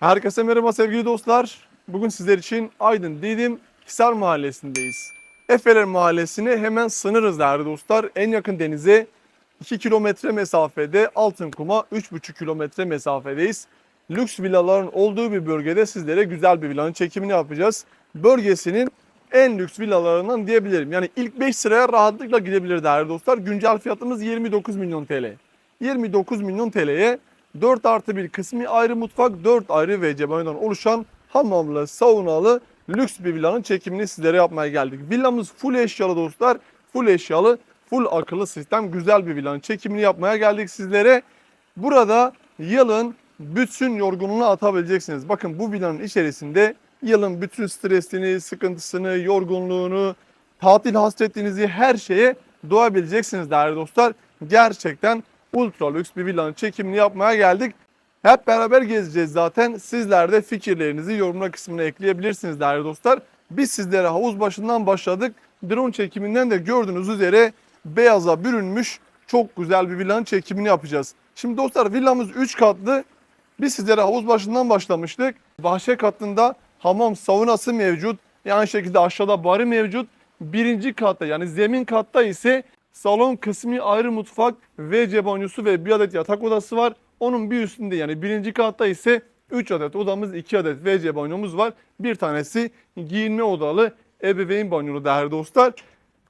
Herkese merhaba sevgili dostlar. Bugün sizler için Aydın Didim Hisar Mahallesi'ndeyiz. Efeler Mahallesi'ne hemen sınırız değerli dostlar. En yakın denize 2 kilometre mesafede Altınkum'a 3,5 kilometre mesafedeyiz. Lüks villaların olduğu bir bölgede sizlere güzel bir villanın çekimini yapacağız. Bölgesinin en lüks villalarından diyebilirim. Yani ilk 5 sıraya rahatlıkla gidebilir değerli dostlar. Güncel fiyatımız 29 milyon TL. 29 milyon TL'ye 4 artı bir kısmi ayrı mutfak, 4 ayrı WC banyodan oluşan hamamlı, saunalı lüks bir villanın çekimini sizlere yapmaya geldik. Villamız full eşyalı dostlar. Full eşyalı, full akıllı sistem güzel bir villanın çekimini yapmaya geldik sizlere. Burada yılın bütün yorgunluğunu atabileceksiniz. Bakın bu villanın içerisinde yılın bütün stresini, sıkıntısını, yorgunluğunu, tatil hasretinizi her şeye doyabileceksiniz değerli dostlar. Gerçekten ultra lüks bir villanın çekimini yapmaya geldik. Hep beraber gezeceğiz zaten. Sizler de fikirlerinizi yorumlar kısmına ekleyebilirsiniz değerli dostlar. Biz sizlere havuz başından başladık. Drone çekiminden de gördüğünüz üzere beyaza bürünmüş çok güzel bir villanın çekimini yapacağız. Şimdi dostlar villamız 3 katlı. Biz sizlere havuz başından başlamıştık. Bahçe katında hamam saunası mevcut. Yani şekilde aşağıda barı mevcut. Birinci katta yani zemin katta ise salon kısmı ayrı mutfak, WC banyosu ve bir adet yatak odası var. Onun bir üstünde yani birinci katta ise 3 adet odamız, 2 adet WC banyomuz var. Bir tanesi giyinme odalı ebeveyn banyolu değerli dostlar.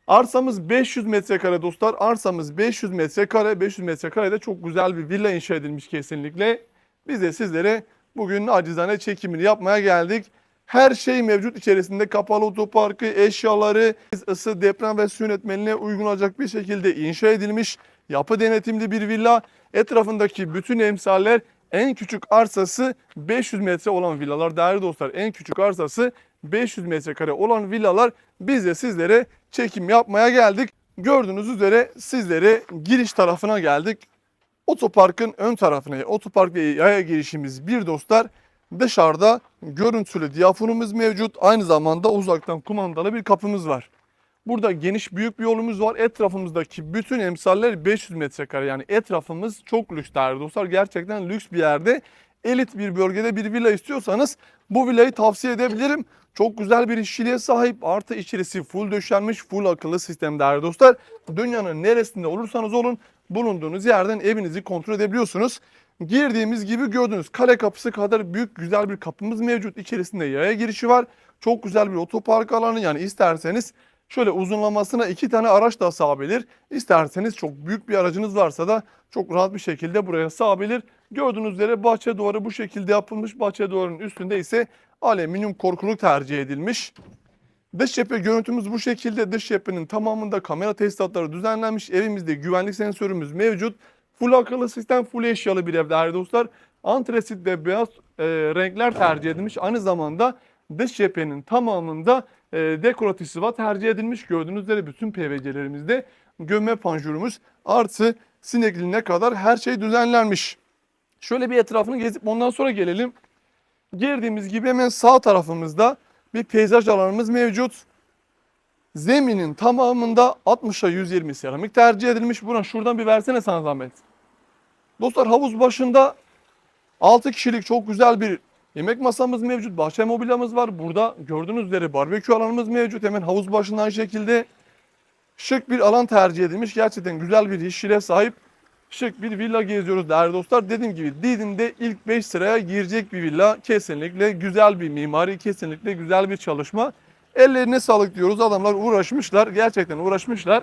Arsamız 500 metrekare dostlar. Arsamız 500 metrekare. 500 metrekarede çok güzel bir villa inşa edilmiş kesinlikle. Biz de sizlere bugün acizane çekimini yapmaya geldik. Her şey mevcut içerisinde kapalı otoparkı, eşyaları, ısı, deprem ve su yönetmeliğine uygun olacak bir şekilde inşa edilmiş. Yapı denetimli bir villa. Etrafındaki bütün emsaller en küçük arsası 500 metre olan villalar değerli dostlar. En küçük arsası 500 metrekare olan villalar biz de sizlere çekim yapmaya geldik. Gördüğünüz üzere sizlere giriş tarafına geldik. Otoparkın ön tarafına, otopark ve yaya girişimiz bir dostlar. Dışarıda görüntülü diyaframımız mevcut. Aynı zamanda uzaktan kumandalı bir kapımız var. Burada geniş büyük bir yolumuz var. Etrafımızdaki bütün emsaller 500 metrekare. Yani etrafımız çok lüks değerli dostlar. Gerçekten lüks bir yerde. Elit bir bölgede bir villa istiyorsanız bu villayı tavsiye edebilirim. Çok güzel bir işçiliğe sahip. Artı içerisi full döşenmiş, full akıllı sistem değerli dostlar. Dünyanın neresinde olursanız olun bulunduğunuz yerden evinizi kontrol edebiliyorsunuz. Girdiğimiz gibi gördüğünüz kale kapısı kadar büyük güzel bir kapımız mevcut. İçerisinde yaya girişi var. Çok güzel bir otopark alanı yani isterseniz şöyle uzunlamasına iki tane araç da sığabilir. İsterseniz çok büyük bir aracınız varsa da çok rahat bir şekilde buraya sığabilir. Gördüğünüz üzere bahçe duvarı bu şekilde yapılmış. Bahçe duvarının üstünde ise alüminyum korkuluk tercih edilmiş. Dış cephe görüntümüz bu şekilde. Dış cephenin tamamında kamera tesisatları düzenlenmiş. Evimizde güvenlik sensörümüz mevcut. Full akıllı sistem, full eşyalı bir ev değerli dostlar. Antresit ve beyaz e, renkler tercih edilmiş. Aynı zamanda dış cephenin tamamında e, dekoratif sıva tercih edilmiş. Gördüğünüz üzere bütün PVC'lerimizde gömme panjurumuz artı sinekliğine kadar her şey düzenlenmiş. Şöyle bir etrafını gezip ondan sonra gelelim. Girdiğimiz gibi hemen sağ tarafımızda bir peyzaj alanımız mevcut. Zeminin tamamında 60'a 120 seramik tercih edilmiş. Buna şuradan bir versene sana zahmet. Dostlar havuz başında 6 kişilik çok güzel bir yemek masamız mevcut. Bahçe mobilyamız var. Burada gördüğünüz üzere barbekü alanımız mevcut. Hemen havuz başında aynı şekilde şık bir alan tercih edilmiş. Gerçekten güzel bir işçiliğe sahip şık bir villa geziyoruz değerli dostlar. Dediğim gibi Didim'de ilk 5 sıraya girecek bir villa. Kesinlikle güzel bir mimari, kesinlikle güzel bir çalışma. Ellerine sağlık diyoruz. Adamlar uğraşmışlar. Gerçekten uğraşmışlar.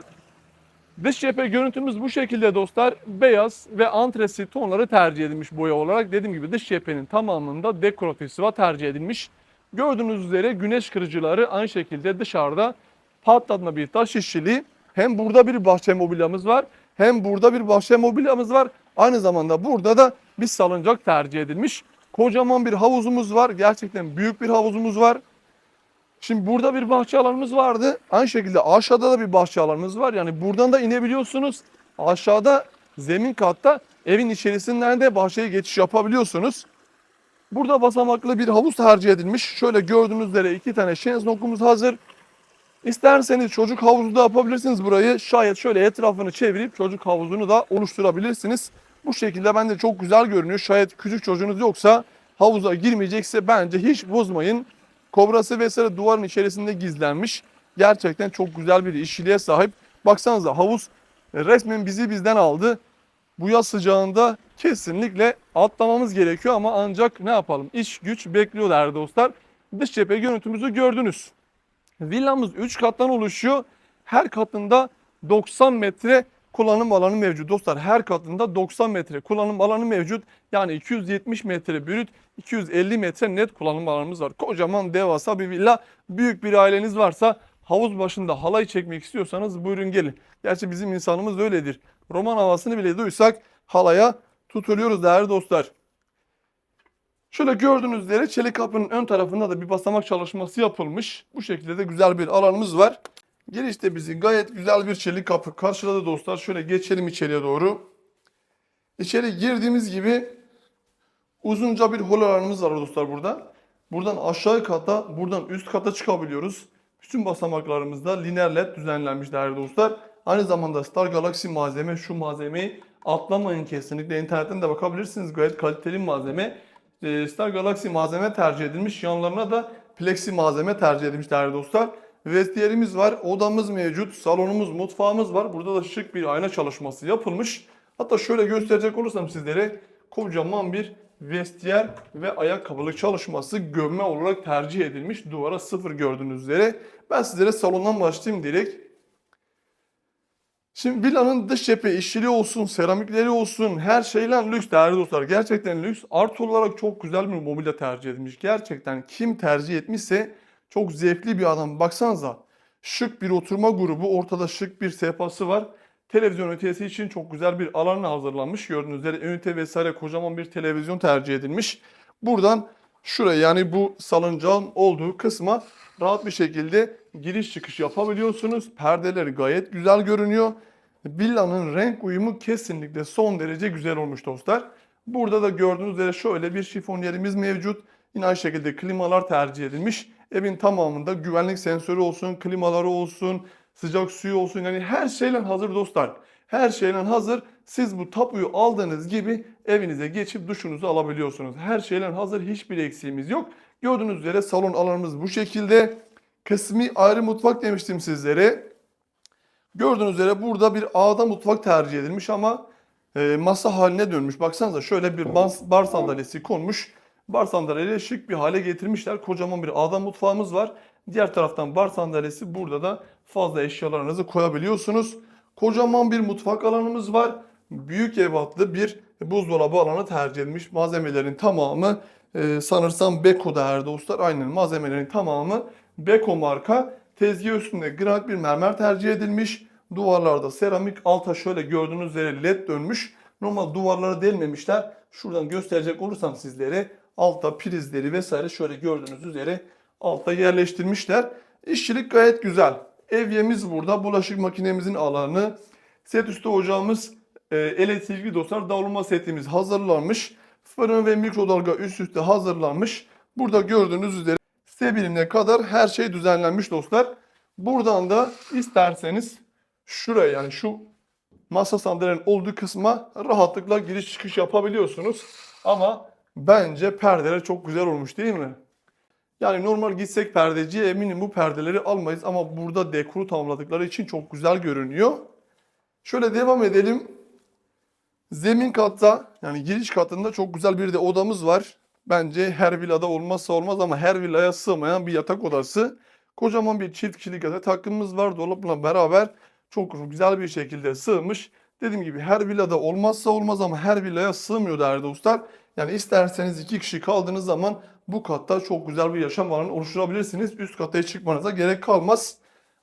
Dış cephe görüntümüz bu şekilde dostlar. Beyaz ve antresit tonları tercih edilmiş boya olarak. Dediğim gibi dış cephenin tamamında dekoratif sıva tercih edilmiş. Gördüğünüz üzere güneş kırıcıları aynı şekilde dışarıda patlatma bir taş işçiliği. Hem burada bir bahçe mobilyamız var hem burada bir bahçe mobilyamız var. Aynı zamanda burada da bir salıncak tercih edilmiş. Kocaman bir havuzumuz var. Gerçekten büyük bir havuzumuz var. Şimdi burada bir bahçe alanımız vardı. Aynı şekilde aşağıda da bir bahçe alanımız var. Yani buradan da inebiliyorsunuz. Aşağıda zemin katta evin içerisinden de bahçeye geçiş yapabiliyorsunuz. Burada basamaklı bir havuz tercih edilmiş. Şöyle gördüğünüz üzere iki tane şezlongumuz hazır. İsterseniz çocuk havuzu da yapabilirsiniz burayı. Şayet şöyle etrafını çevirip çocuk havuzunu da oluşturabilirsiniz. Bu şekilde bence çok güzel görünüyor. Şayet küçük çocuğunuz yoksa havuza girmeyecekse bence hiç bozmayın. Kobrası vesaire duvarın içerisinde gizlenmiş. Gerçekten çok güzel bir işçiliğe sahip. Baksanıza havuz resmen bizi bizden aldı. Bu yaz sıcağında kesinlikle atlamamız gerekiyor ama ancak ne yapalım? İş güç bekliyor değerli dostlar. Dış cephe görüntümüzü gördünüz. Villamız 3 kattan oluşuyor. Her katında 90 metre kullanım alanı mevcut. Dostlar her katında 90 metre kullanım alanı mevcut. Yani 270 metre brüt, 250 metre net kullanım alanımız var. Kocaman devasa bir villa. Büyük bir aileniz varsa havuz başında halay çekmek istiyorsanız buyurun gelin. Gerçi bizim insanımız öyledir. Roman havasını bile duysak halaya tutuluyoruz değerli dostlar. Şöyle gördüğünüz üzere çelik kapının ön tarafında da bir basamak çalışması yapılmış. Bu şekilde de güzel bir alanımız var. Girişte bizi gayet güzel bir çelik kapı karşıladı dostlar. Şöyle geçelim içeriye doğru. İçeri girdiğimiz gibi uzunca bir hol alanımız var dostlar burada. Buradan aşağı kata, buradan üst kata çıkabiliyoruz. Bütün basamaklarımızda lineer led düzenlenmiş değerli dostlar. Aynı zamanda Star Galaxy malzeme şu malzemeyi atlamayın kesinlikle. İnternetten de bakabilirsiniz. Gayet kaliteli malzeme. Ee, Star Galaxy malzeme tercih edilmiş. Yanlarına da plexi malzeme tercih edilmiş değerli dostlar. Vestiyerimiz var, odamız mevcut, salonumuz, mutfağımız var. Burada da şık bir ayna çalışması yapılmış. Hatta şöyle gösterecek olursam sizlere kocaman bir vestiyer ve ayakkabılık çalışması gömme olarak tercih edilmiş. Duvara sıfır gördüğünüz üzere. Ben sizlere salondan başlayayım direkt. Şimdi villanın dış cephe işçiliği olsun, seramikleri olsun her şeyle lüks değerli dostlar. Gerçekten lüks. Artı olarak çok güzel bir mobilya tercih edilmiş. Gerçekten kim tercih etmişse çok zevkli bir adam. Baksanıza şık bir oturma grubu, ortada şık bir sehpası var. Televizyon ünitesi için çok güzel bir alan hazırlanmış. Gördüğünüz üzere ünite vesaire kocaman bir televizyon tercih edilmiş. Buradan şuraya yani bu salıncağın olduğu kısma rahat bir şekilde giriş çıkış yapabiliyorsunuz. Perdeleri gayet güzel görünüyor. Villanın renk uyumu kesinlikle son derece güzel olmuş dostlar. Burada da gördüğünüz üzere şöyle bir şifonyerimiz mevcut. Yine aynı şekilde klimalar tercih edilmiş. Evin tamamında güvenlik sensörü olsun, klimaları olsun, sıcak suyu olsun. Yani her şeyle hazır dostlar. Her şeyle hazır. Siz bu tapuyu aldığınız gibi evinize geçip duşunuzu alabiliyorsunuz. Her şeyle hazır. Hiçbir eksiğimiz yok. Gördüğünüz üzere salon alanımız bu şekilde. Kısmi ayrı mutfak demiştim sizlere. Gördüğünüz üzere burada bir ağda mutfak tercih edilmiş ama e, masa haline dönmüş. Baksanıza şöyle bir bar, sandalyesi konmuş. Bar sandalyeyle şık bir hale getirmişler. Kocaman bir ağda mutfağımız var. Diğer taraftan bar sandalyesi burada da fazla eşyalarınızı koyabiliyorsunuz. Kocaman bir mutfak alanımız var. Büyük ebatlı bir buzdolabı alanı tercih edilmiş. Malzemelerin tamamı e, sanırsam Beko değerli dostlar. Aynen malzemelerin tamamı Beko marka. Tezgah üstünde granit bir mermer tercih edilmiş. Duvarlarda seramik, alta şöyle gördüğünüz üzere led dönmüş. Normal duvarlara delmemişler. Şuradan gösterecek olursam sizlere alta prizleri vesaire şöyle gördüğünüz üzere alta yerleştirmişler. İşçilik gayet güzel. Evyemiz burada. Bulaşık makinemizin alanı. Set üstü ocağımız e, elektrikli dostlar. Davulma setimiz hazırlanmış. Fırın ve mikrodalga üst üste hazırlanmış. Burada gördüğünüz üzere sebiline kadar her şey düzenlenmiş dostlar. Buradan da isterseniz şuraya yani şu masa sandalyenin olduğu kısma rahatlıkla giriş çıkış yapabiliyorsunuz. Ama bence perdeler çok güzel olmuş değil mi? Yani normal gitsek perdeciye eminim bu perdeleri almayız ama burada dekoru tamamladıkları için çok güzel görünüyor. Şöyle devam edelim. Zemin katta yani giriş katında çok güzel bir de odamız var. Bence her villada olmazsa olmaz ama her villaya sığmayan bir yatak odası. Kocaman bir çift kişilik yatak takımımız var dolapla beraber çok güzel bir şekilde sığmış. Dediğim gibi her villada olmazsa olmaz ama her villaya sığmıyor değerli dostlar. Yani isterseniz iki kişi kaldığınız zaman bu katta çok güzel bir yaşam alanı oluşturabilirsiniz. Üst kata çıkmanıza gerek kalmaz.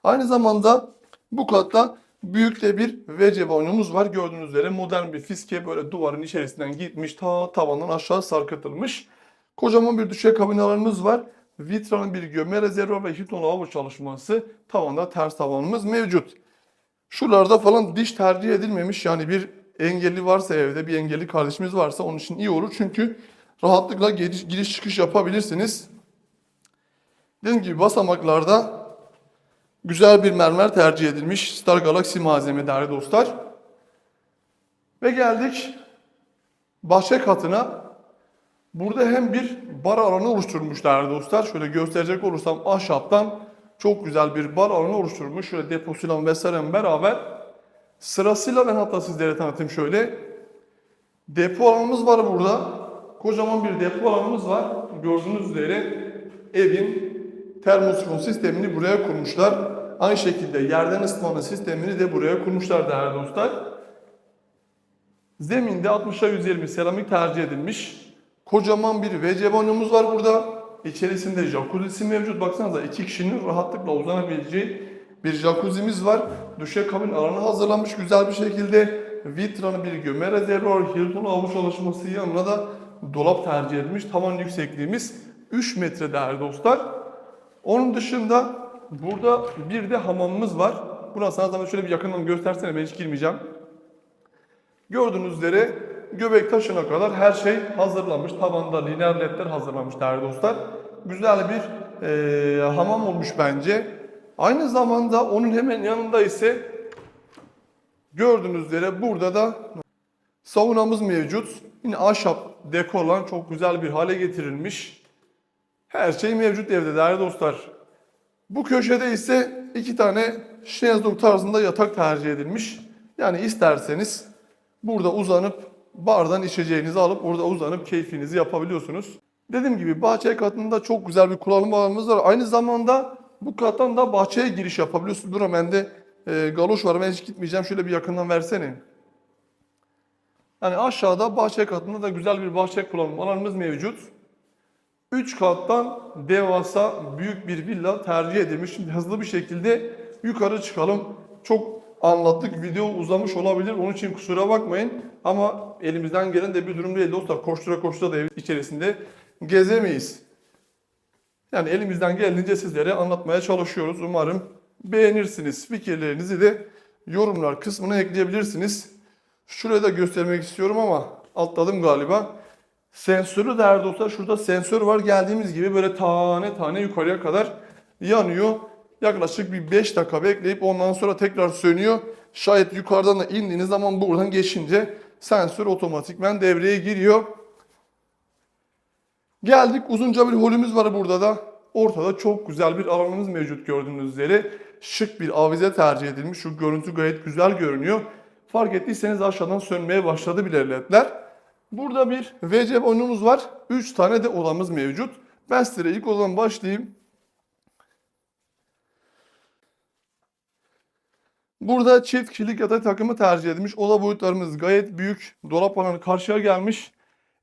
Aynı zamanda bu katta büyük de bir WC banyomuz var. Gördüğünüz üzere modern bir fiske böyle duvarın içerisinden gitmiş ta tavandan aşağı sarkıtılmış. Kocaman bir düşey kabinalarımız var. Vitra'nın bir gömme rezervuarı ve Hilton lavabo çalışması. Tavanda ters tavanımız mevcut. Şuralarda falan diş tercih edilmemiş. Yani bir engelli varsa evde bir engelli kardeşimiz varsa onun için iyi olur. Çünkü rahatlıkla giriş, giriş çıkış yapabilirsiniz. Dediğim gibi basamaklarda güzel bir mermer tercih edilmiş. Star Galaxy malzeme değerli dostlar. Ve geldik bahçe katına. Burada hem bir bar alanı oluşturmuşlar dostlar. Şöyle gösterecek olursam ahşaptan çok güzel bir bar alanı oluşturmuş. Şöyle deposuyla vesaire beraber. Sırasıyla ben hatta sizlere tanıtayım şöyle. Depo alanımız var burada. Kocaman bir depo alanımız var. Gördüğünüz üzere evin termosifon sistemini buraya kurmuşlar. Aynı şekilde yerden ısıtma sistemini de buraya kurmuşlar değerli dostlar. Zeminde 60'a 120 seramik tercih edilmiş. Kocaman bir WC banyomuz var burada. İçerisinde jacuzzi mevcut. Baksanıza iki kişinin rahatlıkla uzanabileceği bir jacuzzi'miz var. Duşakabin alanı hazırlanmış güzel bir şekilde. Vitranı bir gömme rezervuar, Hilton havuz çalışması yanına da dolap tercih edilmiş. Tavan yüksekliğimiz 3 metre değerli dostlar. Onun dışında burada bir de hamamımız var. Buna sana zaman şöyle bir yakından göstersene ben hiç girmeyeceğim. Gördüğünüz üzere göbek taşına kadar her şey hazırlanmış. Tavanda lineer ledler hazırlanmış değerli dostlar. Güzel bir eee, hamam olmuş bence. Aynı zamanda onun hemen yanında ise gördüğünüz üzere burada da saunamız mevcut. Yine ahşap dekorlan çok güzel bir hale getirilmiş. Her şey mevcut evde değerli dostlar. Bu köşede ise iki tane şezlong tarzında yatak tercih edilmiş. Yani isterseniz burada uzanıp bardan içeceğinizi alıp orada uzanıp keyfinizi yapabiliyorsunuz. Dediğim gibi bahçe katında çok güzel bir kullanım alanımız var. Aynı zamanda bu kattan da bahçeye giriş yapabiliyorsunuz. Dur bende e, galoş var ben hiç gitmeyeceğim. Şöyle bir yakından versene. Yani aşağıda bahçe katında da güzel bir bahçe kullanım alanımız mevcut. 3 kattan devasa büyük bir villa tercih edilmiş. Şimdi hızlı bir şekilde yukarı çıkalım. Çok anlattık. Video uzamış olabilir. Onun için kusura bakmayın. Ama elimizden gelen de bir durum değil dostlar. Koştura koştura da ev içerisinde gezemeyiz. Yani elimizden geldiğince sizlere anlatmaya çalışıyoruz. Umarım beğenirsiniz. Fikirlerinizi de yorumlar kısmına ekleyebilirsiniz. Şuraya da göstermek istiyorum ama atladım galiba. Sensörü değerli dostlar şurada sensör var. Geldiğimiz gibi böyle tane tane yukarıya kadar yanıyor. Yaklaşık bir 5 dakika bekleyip ondan sonra tekrar sönüyor. Şayet yukarıdan da indiğiniz zaman buradan geçince sensör otomatikmen devreye giriyor. Geldik uzunca bir holümüz var burada da. Ortada çok güzel bir alanımız mevcut gördüğünüz üzere. Şık bir avize tercih edilmiş. Şu görüntü gayet güzel görünüyor. Fark ettiyseniz aşağıdan sönmeye başladı bile ledler. Burada bir WC oyunumuz var. 3 tane de odamız mevcut. Ben size ilk odadan başlayayım. Burada çift kişilik yatak takımı tercih edilmiş. Oda boyutlarımız gayet büyük. Dolap alanı karşıya gelmiş.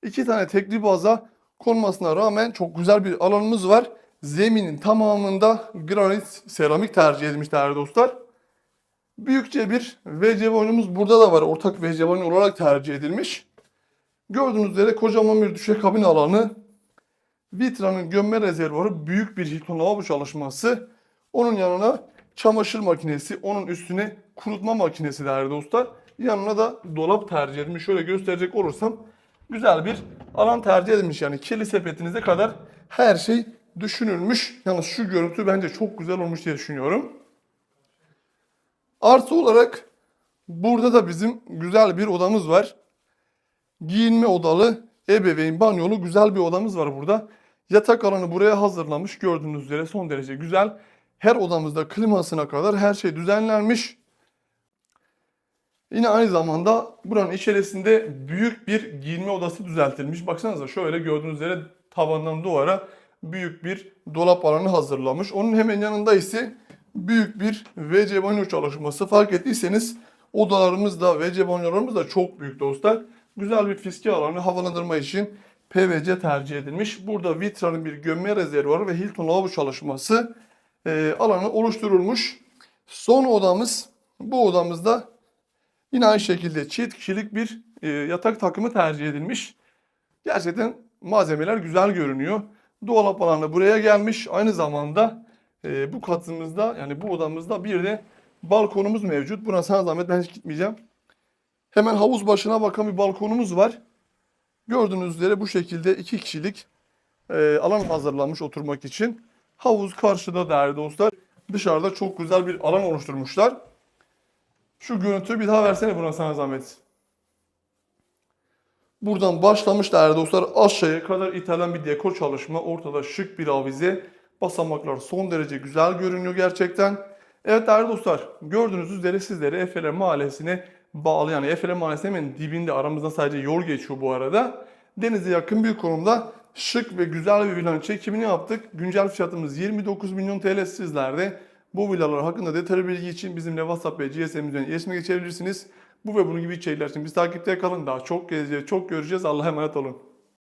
İki tane tekli baza konmasına rağmen çok güzel bir alanımız var. Zeminin tamamında granit seramik tercih edilmiş değerli dostlar. Büyükçe bir WC oyunumuz burada da var. Ortak WC oyunu olarak tercih edilmiş. Gördüğünüz üzere kocaman bir düşekabin alanı. Vitranın gömme rezervuarı büyük bir Hilton lavabo çalışması. Onun yanına çamaşır makinesi, onun üstüne kurutma makinesi değerli dostlar. Yanına da dolap tercih edilmiş. Şöyle gösterecek olursam güzel bir alan tercih edilmiş. Yani kirli sepetinize kadar her şey düşünülmüş. Yalnız şu görüntü bence çok güzel olmuş diye düşünüyorum. Artı olarak burada da bizim güzel bir odamız var. Giyinme odalı, ebeveyn banyolu güzel bir odamız var burada. Yatak alanı buraya hazırlanmış gördüğünüz üzere son derece güzel. Her odamızda klimasına kadar her şey düzenlenmiş. Yine aynı zamanda buranın içerisinde büyük bir giyinme odası düzeltilmiş. Baksanıza şöyle gördüğünüz üzere tavandan duvara büyük bir dolap alanı hazırlamış. Onun hemen yanında ise büyük bir WC banyo çalışması. Fark ettiyseniz odalarımız da WC banyolarımız da çok büyük dostlar. Güzel bir fiske alanı havalandırma için PVC tercih edilmiş. Burada Vitra'nın bir gömme rezervuarı ve Hilton lavabo çalışması e, alanı oluşturulmuş. Son odamız bu odamızda yine aynı şekilde çift kişilik bir e, yatak takımı tercih edilmiş. Gerçekten malzemeler güzel görünüyor. Dolap alanı buraya gelmiş. Aynı zamanda e, bu katımızda yani bu odamızda bir de balkonumuz mevcut. Buna sana zahmet ben hiç gitmeyeceğim. Hemen havuz başına bakan bir balkonumuz var. Gördüğünüz üzere bu şekilde iki kişilik e, alan hazırlanmış oturmak için. Havuz karşıda değerli dostlar. Dışarıda çok güzel bir alan oluşturmuşlar. Şu görüntüyü bir daha versene buna sana zahmet. Buradan başlamış değerli dostlar aşağıya kadar ithalen bir dekor çalışma. Ortada şık bir avize. Basamaklar son derece güzel görünüyor gerçekten. Evet değerli dostlar gördüğünüz üzere sizlere Efeler Mahallesi'ne bağlı yani Efeler Mahallesi'nin hemen dibinde aramızdan sadece yol geçiyor bu arada. Denize yakın bir konumda şık ve güzel bir villanın çekimini yaptık. Güncel fiyatımız 29 milyon TL sizlerde. Bu villalar hakkında detaylı bilgi için bizimle WhatsApp ve GSM'den iletişime geçebilirsiniz. Bu ve bunun gibi içerikler için biz takipte kalın. Daha çok gezeceğiz, çok göreceğiz. Allah'a emanet olun.